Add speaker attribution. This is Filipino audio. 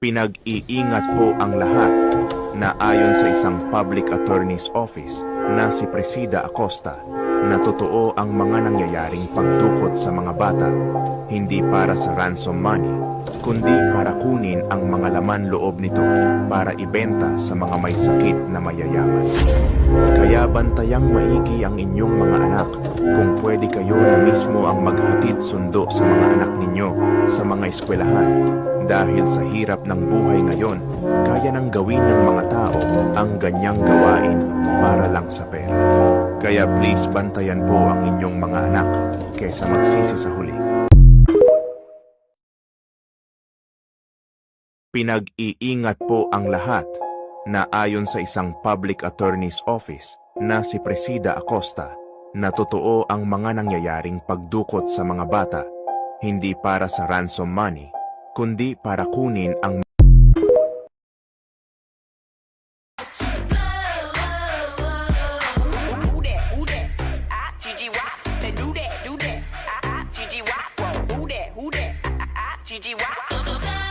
Speaker 1: Pinag-iingat po ang lahat na ayon sa isang public attorney's office na si Presida Acosta na totoo ang mga nangyayaring pagdukot sa mga bata, hindi para sa ransom money, kundi para kunin ang mga laman loob nito para ibenta sa mga may sakit na mayayaman. Kaya bantayang maigi ang inyong mga anak kung pwede kayo na mismo ang maghatid sundo sa mga anak ninyo sa mga eskwelahan dahil sa hirap ng buhay ngayon, kaya nang gawin ng mga tao ang ganyang gawain para lang sa pera. Kaya please bantayan po ang inyong mga anak kesa magsisi sa huli. Pinag-iingat po ang lahat na ayon sa isang public attorney's office na si Presida Acosta na totoo ang mga nangyayaring pagdukot sa mga bata, hindi para sa ransom money, kundi para kunin ang
Speaker 2: Gigi Wop. Say do that, do that. Ah ah, Gigi Wop. Whoa, who that, who that? Ah ah, Gigi Wop.